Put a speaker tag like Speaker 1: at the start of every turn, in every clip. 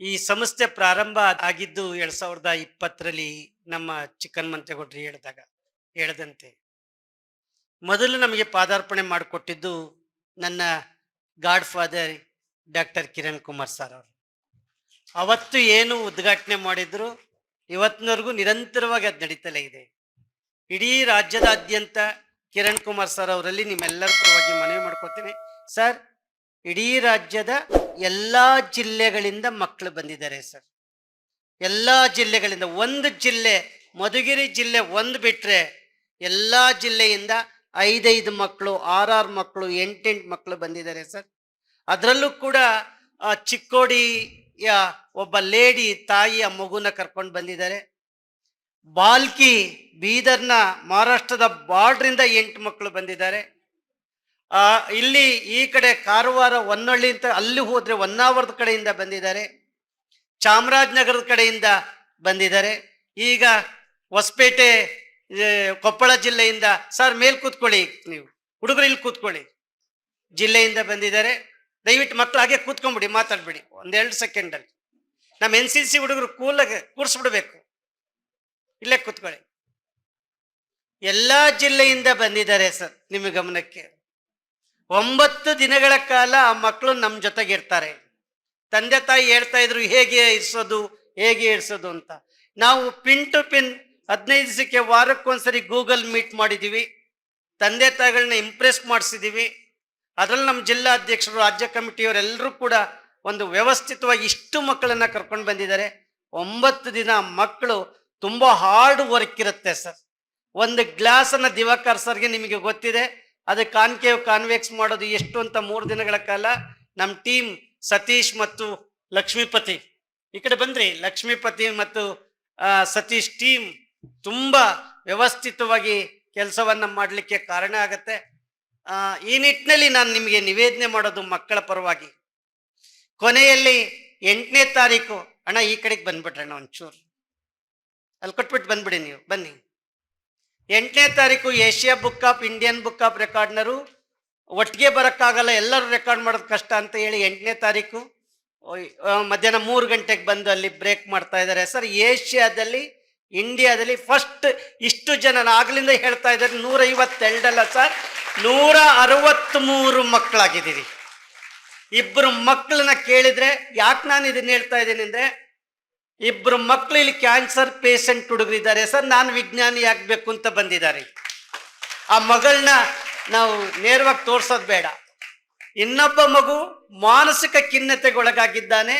Speaker 1: ಈ ಸಂಸ್ಥೆ ಪ್ರಾರಂಭ ಆಗಿದ್ದು ಎರಡ್ ಸಾವಿರದ ಇಪ್ಪತ್ತರಲ್ಲಿ ನಮ್ಮ ಚಿಕ್ಕನ್ ಮಂತೇಗೌಡ್ರು ಹೇಳಿದಾಗ, ಹೇಳದಂತೆ. ಮೊದಲು ನಮಗೆ ಪಾದಾರ್ಪಣೆ ಮಾಡಿಕೊಟ್ಟಿದ್ದು ನನ್ನ godfather doctor Kiran Kumar sir ಅವರು. ಅವತ್ತು ಏನು ಉದ್ಘಾಟನೆ ಮಾಡಿದ್ರು, ಇವತ್ತಿನವರೆಗೂ ನಿರಂತರವಾಗಿ ಅದು ನಡೀತಲೇ ಇದೆ. ಇಡೀ ರಾಜ್ಯದಾದ್ಯಂತ ಕಿರಣ್ ಕುಮಾರ್ ಸರ್ ಅವರಲ್ಲಿ ನಿಮ್ಮೆಲ್ಲರ ಪರವಾಗಿ ಮನವಿ ಮಾಡ್ಕೋತೀನಿ. ಸರ್, ಇಡೀ ರಾಜ್ಯದ ಎಲ್ಲ ಜಿಲ್ಲೆಗಳಿಂದ ಮಕ್ಕಳು ಬಂದಿದ್ದಾರೆ ಸರ್. ಎಲ್ಲ ಜಿಲ್ಲೆಗಳಿಂದ ಒಂದು ಜಿಲ್ಲೆ, ಮಧುಗಿರಿ ಜಿಲ್ಲೆ ಒಂದು ಬಿಟ್ಟರೆ ಎಲ್ಲ ಜಿಲ್ಲೆಯಿಂದ ಐದೈದು ಮಕ್ಕಳು ಆರಾರು ಮಕ್ಕಳು ಎಂಟೆಂಟು ಮಕ್ಕಳು ಬಂದಿದ್ದಾರೆ ಸರ್. ಅದರಲ್ಲೂ ಕೂಡ ಚಿಕ್ಕೋಡಿಯ ಒಬ್ಬ ಲೇಡಿ ತಾಯಿಯ ಮಗುನ ಕರ್ಕೊಂಡು ಬಂದಿದ್ದಾರೆ. ಬಾಲ್ಕಿ ಬೀದರ್ನ, ಮಹಾರಾಷ್ಟ್ರದ ಬಾರ್ಡ್ರಿಂದ ಎಂಟು ಮಕ್ಕಳು ಬಂದಿದ್ದಾರೆ. ಆ, ಇಲ್ಲಿ ಈ ಕಡೆ ಕಾರವಾರ ಹೊನ್ನಳ್ಳಿ ಅಂತ ಅಲ್ಲಿ ಹೋದ್ರೆ ಹೊನ್ನಾವರದ ಕಡೆಯಿಂದ ಬಂದಿದ್ದಾರೆ. ಚಾಮರಾಜನಗರದ ಕಡೆಯಿಂದ ಬಂದಿದ್ದಾರೆ. ಈಗ ಹೊಸಪೇಟೆ ಕೊಪ್ಪಳ ಜಿಲ್ಲೆಯಿಂದ ಸರ್ ಮೇಲ್ ಕೂತ್ಕೊಳ್ಳಿ ನೀವು. ಹುಡುಗರು ಇಲ್ಲಿ ಕೂತ್ಕೊಳ್ಳಿ. ಜಿಲ್ಲೆಯಿಂದ ಬಂದಿದ್ದಾರೆ. ದಯವಿಟ್ಟು ಮಕ್ಕಳು ಹಾಗೆ ಕೂತ್ಕೊಂಡ್ಬಿಡಿ ಮಾತಾಡ್ಬಿಡಿ. ಒಂದೆರಡು ಸೆಕೆಂಡಲ್ಲಿ. ನಮ್ಮ ಎನ್ ಸಿ ಸಿ ಹುಡುಗರು ಕೂಲಾಗೆ ಕೂರಿಸ್ಬಿಡ್ಬೇಕು. ಇಲ್ಲೇ ಕೂತ್ಕೊಳ್ಳಿ. ಎಲ್ಲಾ ಜಿಲ್ಲೆಯಿಂದ ಬಂದಿದ್ದಾರೆ ಸರ್ ನಿಮ್ಮ ಗಮನಕ್ಕೆ. ಒಂಬತ್ತು ದಿನಗಳ ಕಾಲ ಆ ಮಕ್ಕಳು ನಮ್ಮ ಜೊತೆಗಿರ್ತಾರೆ. ತಂದೆ ತಾಯಿ ಹೇಳ್ತಾ ಇದ್ರು, ಹೇಗೆ ಇರ್ಸೋದು ಹೇಗೆ ಇರ್ಸೋದು ಅಂತ? ನಾವು ಪಿನ್ ಟು ಪಿನ್ ಹದಿನೈದು ದಿವಸಕ್ಕೆ ವಾರಕ್ಕೊಂದ್ಸರಿ ಗೂಗಲ್ ಮೀಟ್ ಮಾಡಿದ್ದೀವಿ ತಂದೆ ತಾಯಿಗಳನ್ನ ಇಂಪ್ರೆಸ್ ಮಾಡಿಸಿದ್ದೀವಿ ಅದರಲ್ಲಿ ನಮ್ಮ ಜಿಲ್ಲಾ ಅಧ್ಯಕ್ಷರು, ರಾಜ್ಯ ಕಮಿಟಿಯವರೆಲ್ಲರೂ ಕೂಡ ಒಂದು ವ್ಯವಸ್ಥಿತವಾಗಿ ಇಷ್ಟು ಮಕ್ಕಳನ್ನು ಕರ್ಕೊಂಡು ಬಂದಿದ್ದಾರೆ. ಒಂಬತ್ತು ದಿನ ಮಕ್ಕಳು ತುಂಬ ಹಾರ್ಡ್ ವರ್ಕ್ ಇರುತ್ತೆ ಸರ್. ಒಂದು ಗ್ಲಾಸನ್ನು ದಿವಾಕರ್ ಸರ್ಗೆ ನಿಮಗೆ ಗೊತ್ತಿದೆ. ಅದು ಕಾನ್ಕೇವ್ ಕಾನ್ವೆಕ್ಸ್ ಮಾಡೋದು ಎಷ್ಟು ಅಂತ ಮೂರು ದಿನಗಳ ಕಾಲ ನಮ್ಮ ಟೀಮ್ ಸತೀಶ್ ಮತ್ತು ಲಕ್ಷ್ಮೀಪತಿ. ಈ ಕಡೆ ಬಂದ್ರಿ, ಲಕ್ಷ್ಮೀಪತಿ ಮತ್ತು ಸತೀಶ್ ಟೀಮ್ ತುಂಬಾ ವ್ಯವಸ್ಥಿತವಾಗಿ ಕೆಲಸವನ್ನ ಮಾಡಲಿಕ್ಕೆ ಕಾರಣ ಆಗತ್ತೆ. ಈ ನಿಟ್ಟಿನಲ್ಲಿ ನಾನು ನಿಮಗೆ ನಿವೇದನೆ ಮಾಡೋದು ಮಕ್ಕಳ ಪರವಾಗಿ. ಕೊನೆಯಲ್ಲಿ ಎಂಟನೇ ತಾರೀಕು, ಅಣ್ಣ ಈ ಕಡೆಗೆ ಬಂದ್ಬಿಟ್ರಣ್ಣ ಒಂಚೂರು. ಅಲ್ಲಿ ಕೊಟ್ಬಿಟ್ಟು ಬಂದ್ಬಿಡಿ ನೀವು, ಬನ್ನಿ. ಎಂಟನೇ ತಾರೀಕು Asia book of, Indian book of ರೆಕಾರ್ಡ್ನರು. ಒಟ್ಟಿಗೆ ಬರೋಕ್ಕಾಗಲ್ಲ, ಎಲ್ಲರೂ ರೆಕಾರ್ಡ್ ಮಾಡೋದು ಕಷ್ಟ ಅಂತ ಹೇಳಿ ಎಂಟನೇ ತಾರೀಕು ಮಧ್ಯಾಹ್ನ ಮೂರು ಗಂಟೆಗೆ ಬಂದು ಅಲ್ಲಿ ಬ್ರೇಕ್ ಮಾಡ್ತಾ ಇದ್ದಾರೆ. ಸರ್, ಏಷ್ಯಾದಲ್ಲಿ, ಇಂಡಿಯಾದಲ್ಲಿ ಫಸ್ಟ್ ಇಷ್ಟು ಜನ ಆಗಲಿಂದ ಹೇಳ್ತಾ ಇದ್ದಾರೆ ನೂರ ಐವತ್ತೆರಡಲ್ಲ ಸರ್ ನೂರ ಅರವತ್ತ್ಮೂರು ಮಕ್ಕಳಾಗಿದ್ದೀರಿ ಇಬ್ಬರು ಮಕ್ಕಳನ್ನ ಕೇಳಿದರೆ, ಯಾಕೆ ನಾನು ಇದನ್ನ ಹೇಳ್ತಾ ಇದ್ದೀನಿ ಅಂದ್ರೆ ಇಬ್ರು ಮಕ್ಕಳು ಇಲ್ಲಿ ಕ್ಯಾನ್ಸರ್ ಪೇಷಂಟ್ ಹುಡುಗರಿದ್ದಾರೆ. ಸರ್, ನಾನು ವಿಜ್ಞಾನಿ ಆಗ್ಬೇಕು ಅಂತ ಬಂದಿದ್ದಾರೆ. ಆ ಮಗಳನ್ನ ನಾವು ನೇರವಾಗಿ ತೋರ್ಸೋದು ಬೇಡ. ಇನ್ನೊಬ್ಬ ಮಗು ಮಾನಸಿಕ ಖಿನ್ನತೆಗೊಳಗಾಗಿದ್ದಾನೆ.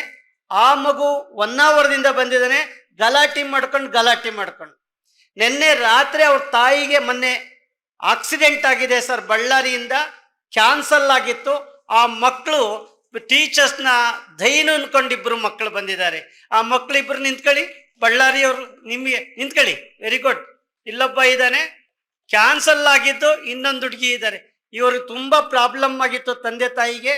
Speaker 1: ಆ ಮಗು ಹೊನ್ನಾವರದಿಂದ ಬಂದಿದ್ದಾನೆ. ಗಲಾಟೆ ಮಾಡ್ಕೊಂಡು ಗಲಾಟೆ ಮಾಡ್ಕೊಂಡು. ನಿನ್ನೆ ರಾತ್ರಿ ಅವ್ರ ತಾಯಿಗೆ ಮೊನ್ನೆ ಆಕ್ಸಿಡೆಂಟ್ ಆಗಿದೆ ಸರ್, ಬಳ್ಳಾರಿಯಿಂದ. ಕ್ಯಾನ್ಸಲ್ ಆಗಿತ್ತು. ಆ ಮಕ್ಕಳು ಟೀಚರ್ಸ್ನ ಧೈರ್ಯ ಅನ್ಕೊಂಡು ಇಬ್ಬರು ಮಕ್ಕಳು ಬಂದಿದ್ದಾರೆ. ಆ ಮಕ್ಕಳು ಇಬ್ಬರು ನಿಂತ್ಕೊಳ್ಳಿ ಬಳ್ಳಾರಿಯವರು ನಿಮಗೆ ನಿಂತ್ಕೊಳ್ಳಿ ವೆರಿ ಗುಡ್ ಇಲ್ಲೊಬ್ಬ ಇದ್ದಾನೆ ಕ್ಯಾನ್ಸಲ್ ಆಗಿದ್ದು ಇನ್ನೊಂದು ಹುಡುಗಿ ಇದ್ದಾರೆ. ಇವರು ತುಂಬ ಪ್ರಾಬ್ಲಮ್ ಆಗಿತ್ತು ತಂದೆ ತಾಯಿಗೆ.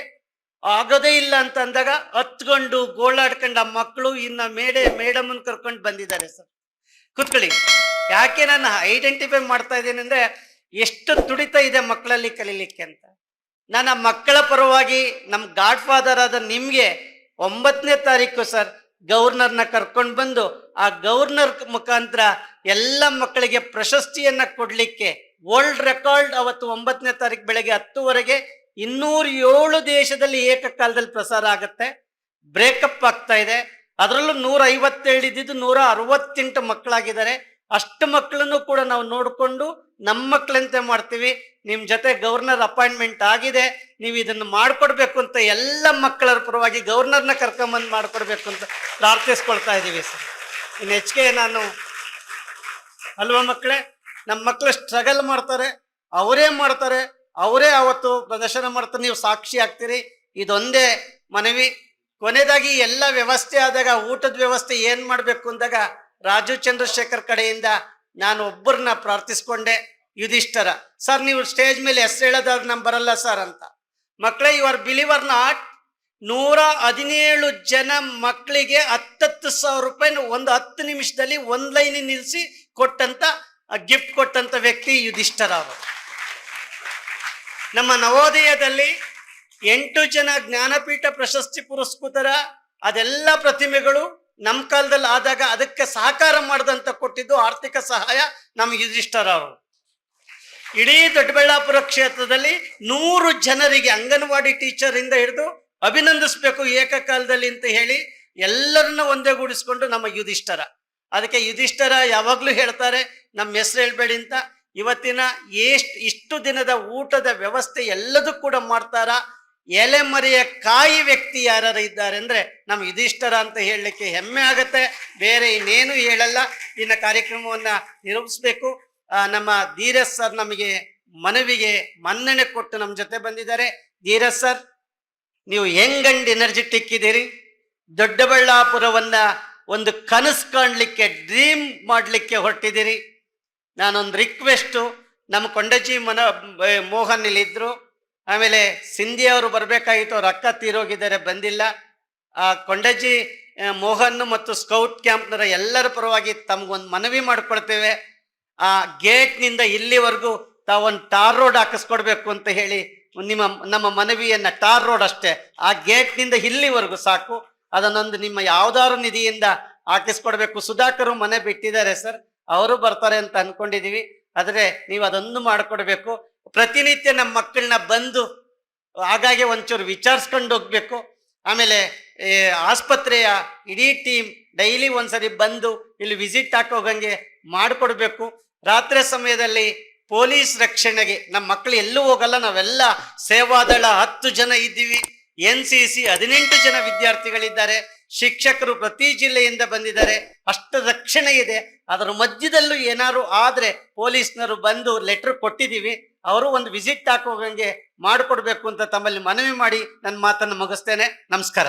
Speaker 1: ಆಗೋದೇ ಇಲ್ಲ ಅಂತ ಅಂದಾಗ ಹತ್ಕೊಂಡು ಗೋಳಾಡ್ಕೊಂಡು ಆ ಮಕ್ಕಳು ಇನ್ನ ಮೇಡೆ ಮೇಡಮ್ ಕರ್ಕೊಂಡು ಬಂದಿದ್ದಾರೆ ಸರ್. ಕೂತ್ಕೊಳ್ಳಿ. ಯಾಕೆ ನಾನು ಐಡೆಂಟಿಫೈ ಮಾಡ್ತಾ ಇದ್ದೀನಿ ಅಂದ್ರೆ ಎಷ್ಟು ತುಡಿತ ಇದೆ ಮಕ್ಕಳಲ್ಲಿ ಕಲೀಲಿಕ್ಕೆ ಅಂತ. ನಾನು ಆ ಮಕ್ಕಳ ಪರವಾಗಿ ನಮ್ಮ ಗಾಡ್ ಫಾದರ್ ಆದ ನಿಮಗೆ ಒಂಬತ್ತನೇ ತಾರೀಕು ಸರ್ ಗವರ್ನರ್ನ ಕರ್ಕೊಂಡು ಬಂದು, ಆ ಗವರ್ನರ್ ಮುಖಾಂತರ ಎಲ್ಲ ಮಕ್ಕಳಿಗೆ ಪ್ರಶಸ್ತಿಯನ್ನ ಕೊಡಲಿಕ್ಕೆ ವರ್ಲ್ಡ್ ರೆಕಾರ್ಡ್ ಅವತ್ತು ಒಂಬತ್ತನೇ ತಾರೀಕು ಬೆಳಗ್ಗೆ ಹತ್ತುವರೆಗೆ ಇನ್ನೂರ ಏಳು ದೇಶದಲ್ಲಿ ಏಕಕಾಲದಲ್ಲಿ ಪ್ರಸಾರ ಆಗುತ್ತೆ. ಬ್ರೇಕಪ್ ಆಗ್ತಾ ಇದೆ. ಅದರಲ್ಲೂ ನೂರ ಐವತ್ತೇಳು ಇದ್ದಿದ್ದು ನೂರ ಅರವತ್ತೆಂಟು ಮಕ್ಕಳಾಗಿದ್ದಾರೆ. ಅಷ್ಟು ಮಕ್ಕಳನ್ನು ಕೂಡ ನಾವು ನೋಡಿಕೊಂಡು ನಮ್ಮ ಮಕ್ಕಳಂತೆ ಮಾಡ್ತೀವಿ ನಿಮ್ಮ ಜೊತೆ ಗವರ್ನರ್ ಅಪಾಯಿಂಟ್ಮೆಂಟ್ ಆಗಿದೆ, ನೀವು ಇದನ್ನು ಮಾಡಿಕೊಡ್ಬೇಕು ಅಂತ ಎಲ್ಲ ಮಕ್ಕಳ ಪರವಾಗಿ ಗವರ್ನರ್ನ ಕರ್ಕೊಂಬಂದು ಮಾಡಿಕೊಡ್ಬೇಕು ಅಂತ ಪ್ರಾರ್ಥಿಸ್ಕೊಳ್ತಾ ಇದ್ದೀವಿ ಸರ್. ಇನ್ನು ಹೆಚ್ಚಿಗೆ ನಾನು ಅಲ್ವಾ ಮಕ್ಕಳೇ ನಮ್ಮ ಮಕ್ಕಳು ಸ್ಟ್ರಗಲ್ ಮಾಡ್ತಾರೆ, ಅವರೇ ಮಾಡ್ತಾರೆ, ಅವರೇ ಅವತ್ತು ಪ್ರದರ್ಶನ ಮಾಡ್ತಾರೆ ನೀವು ಸಾಕ್ಷಿ ಆಗ್ತೀರಿ. ಇದೊಂದೇ ಮನವಿ. ಕೊನೆಯದಾಗಿ ಎಲ್ಲ ವ್ಯವಸ್ಥೆ ಆದಾಗ ಊಟದ ವ್ಯವಸ್ಥೆ ಏನು ಮಾಡಬೇಕು ಅಂದಾಗ ರಾಜು ಚಂದ್ರಶೇಖರ್ ಕಡೆಯಿಂದ ನಾನು ಒಬ್ಬರನ್ನ ಪ್ರಾರ್ಥಿಸ್ಕೊಂಡೆ, ಯುಧಿಷ್ಠರ. ಸರ್, ನೀವು ಸ್ಟೇಜ್ ಮೇಲೆ ಹೆಸರು ಹೇಳೋದಾದ್ರೆ ನಮ್ ಬರಲ್ಲ ಸರ್ ಅಂತ. ಮಕ್ಕಳೇ ಯು ಆರ್ ಬಿಲಿವರ್ ನಾಟ್ ನೂರ ಹದಿನೇಳು ಜನ ಮಕ್ಕಳಿಗೆ ಹತ್ತತ್ತು ಸಾವಿರ ರೂಪಾಯಿ ಒಂದು ಹತ್ತು ನಿಮಿಷದಲ್ಲಿ ಒಂದ್ ಲೈನ್ ನಿಲ್ಲಿಸಿ ಕೊಟ್ಟಂತ ಗಿಫ್ಟ್ ಕೊಟ್ಟಂತ ವ್ಯಕ್ತಿ ಯುಧಿಷ್ಠರ ಅವರು. ನಮ್ಮ ನವೋದಯದಲ್ಲಿ ಎಂಟು ಜನ ಜ್ಞಾನಪೀಠ ಪ್ರಶಸ್ತಿ ಪುರಸ್ಕೃತರ ಅದೆಲ್ಲ ಪ್ರತಿಮೆಗಳು ನಮ್ಮ ಕಾಲದಲ್ಲಿ ಆದಾಗ ಅದಕ್ಕೆ ಸಹಕಾರ ಮಾಡಿದಂತ ಕೊಟ್ಟಿದ್ದು ಆರ್ಥಿಕ ಸಹಾಯ ನಮ್ಮ ಯುಧಿಷ್ಠರ ಅವರು. ಇಡೀ ದೊಡ್ಡಬಳ್ಳಾಪುರ ಕ್ಷೇತ್ರದಲ್ಲಿ ನೂರು ಜನರಿಗೆ ಅಂಗನವಾಡಿ ಟೀಚರ್ ಇಂದ ಹಿಡಿದು ಅಭಿನಂದಿಸ್ಬೇಕು ಏಕಕಾಲದಲ್ಲಿ ಅಂತ ಹೇಳಿ ಎಲ್ಲರನ್ನ ಒಂದೇ ಗೂಡಿಸ್ಕೊಂಡು ನಮ್ಮ ಯುಧಿಷ್ಠರ. ಅದಕ್ಕೆ ಯುಧಿಷ್ಠರ ಯಾವಾಗ್ಲೂ ಹೇಳ್ತಾರೆ ನಮ್ಮ ಹೆಸರು ಹೇಳ್ಬೇಡಿ ಅಂತ. ಇವತ್ತಿನ ಎಷ್ಟು, ಇಷ್ಟು ದಿನದ ಊಟದ ವ್ಯವಸ್ಥೆ ಎಲ್ಲದಕ್ಕೂ ಕೂಡ ಮಾಡ್ತಾರ? ಎಲೆಮರೆಯ ಕಾಯಿ ವ್ಯಕ್ತಿ ಯಾರು ಇದ್ದಾರೆ ಅಂದ್ರೆ ನಮ್ಮ ಯುಧಿಷ್ಠರ ಅಂತ ಹೇಳಲಿಕ್ಕೆ ಹೆಮ್ಮೆ ಆಗುತ್ತೆ. ಬೇರೆ ಇನ್ನೇನು ಹೇಳಲ್ಲ. ಇನ್ನ ಕಾರ್ಯಕ್ರಮವನ್ನ ನಿರೂಪಿಸಬೇಕು. ನಮ್ಮ ಧೀರಜ್ ಸರ್ ನಮಗೆ ಮನವಿಗೆ ಮನ್ನಣೆ ಕೊಟ್ಟು ನಮ್ಮ ಜೊತೆ ಬಂದಿದ್ದಾರೆ. ಧೀರಜ್ ಸರ್, ನೀವು ಹೆಂಗಂಡ್ ಎನರ್ಜೆಟಿಕ್ ಇದ್ದೀರಿ? ದೊಡ್ಡಬಳ್ಳಾಪುರವನ್ನ ಒಂದು ಕನಸು ಕಾಣಲಿಕ್ಕೆ ಡ್ರೀಮ್ ಮಾಡಲಿಕ್ಕೆ ಹೊರಟಿದ್ದೀರಿ. ನಾನೊಂದು ರಿಕ್ವೆಸ್ಟು ನಮ್ಮ ಕೊಂಡಜ್ಜಿ ಮನ ಮೋಹನ್ ಇಲ್ಲಿದ್ರು ಆಮೇಲೆ ಸಿಂಧಿ ಅವರು ಬರಬೇಕಾಗಿತ್ತು ಅವ್ರ ಅಕ್ಕ ತೀರೋಗಿದ್ದಾರೆ ಬಂದಿಲ್ಲ. ಆ ಕೊಂಡಜ್ಜಿ ಮೋಹನ್ ಮತ್ತು ಸ್ಕೌಟ್ ಕ್ಯಾಂಪ್ನರ ಎಲ್ಲರ ಪರವಾಗಿ ತಮಗೊಂದು ಮನವಿ ಮಾಡ್ಕೊಳ್ತೇವೆ. ಆ ಗೇಟ್ನಿಂದ ಇಲ್ಲಿವರೆಗೂ ತಾವೊಂದು ಟಾರ್ ರೋಡ್ ಹಾಕಿಸ್ಕೊಡ್ಬೇಕು ಅಂತ ಹೇಳಿ ನಿಮ್ಮ, ನಮ್ಮ ಮನವಿಯನ್ನ ಟಾರ್ ರೋಡ್ ಅಷ್ಟೇ. ಆ ಗೇಟ್ನಿಂದ ಇಲ್ಲಿವರೆಗೂ ಸಾಕು. ಅದನ್ನೊಂದು ನಿಮ್ಮ ಯಾವ್ದಾದ್ರು ನಿಧಿಯಿಂದ ಹಾಕಿಸ್ಕೊಡ್ಬೇಕು. ಸುಧಾಕರು ಮನೆ ಬಿಟ್ಟಿದ್ದಾರೆ ಸರ್. ಅವರು ಬರ್ತಾರೆ ಅಂತ ಅನ್ಕೊಂಡಿದೀವಿ. ಆದರೆ ನೀವು ಅದೊಂದು ಮಾಡ್ಕೊಡ್ಬೇಕು. ಪ್ರತಿನಿತ್ಯ ನಮ್ಮ ಮಕ್ಕಳನ್ನ ಬಂದು ಹಾಗಾಗಿ ಒಂಚೂರು ವಿಚಾರಿಸ್ಕೊಂಡು ಹೋಗ್ಬೇಕು. ಆಮೇಲೆ ಆಸ್ಪತ್ರೆಯ ಇಡೀ ಟೀಮ್ ಡೈಲಿ ಒಂದ್ಸರಿ ಬಂದು ಇಲ್ಲಿ ವಿಸಿಟ್ ಹಾಕೋಗಂಗೆ ಮಾಡಿಕೊಡ್ಬೇಕು. ರಾತ್ರಿ ಸಮಯದಲ್ಲಿ ಪೊಲೀಸ್ ರಕ್ಷಣೆಗೆ, ನಮ್ಮ ಮಕ್ಕಳು ಎಲ್ಲೂ ಹೋಗಲ್ಲ, ನಾವೆಲ್ಲ ಸೇವಾದಳ ಹತ್ತು ಜನ ಇದ್ದೀವಿ. ಎನ್ ಸಿ ಸಿ ಹದಿನೆಂಟು ಜನ ವಿದ್ಯಾರ್ಥಿಗಳಿದ್ದಾರೆ. ಶಿಕ್ಷಕರು ಪ್ರತಿ ಜಿಲ್ಲೆಯಿಂದ ಬಂದಿದ್ದಾರೆ. ಅಷ್ಟು ರಕ್ಷಣೆ ಇದೆ. ಅದರ ಮಧ್ಯದಲ್ಲೂ ಏನಾದ್ರು ಆದರೆ ಪೊಲೀಸ್ನರು ಬಂದು ಲೆಟರ್ ಕೊಟ್ಟಿದ್ದೀವಿ. ಅವರು ಒಂದು ವಿಸಿಟ್ ಹಾಕೋಗಂಗೆ ಮಾಡಿಕೊಡ್ಬೇಕು ಅಂತ ತಮ್ಮಲ್ಲಿ ಮನವಿ ಮಾಡಿ ನನ್ನ ಮಾತನ್ನು ಮುಗಿಸ್ತೇನೆ. ನಮಸ್ಕಾರ.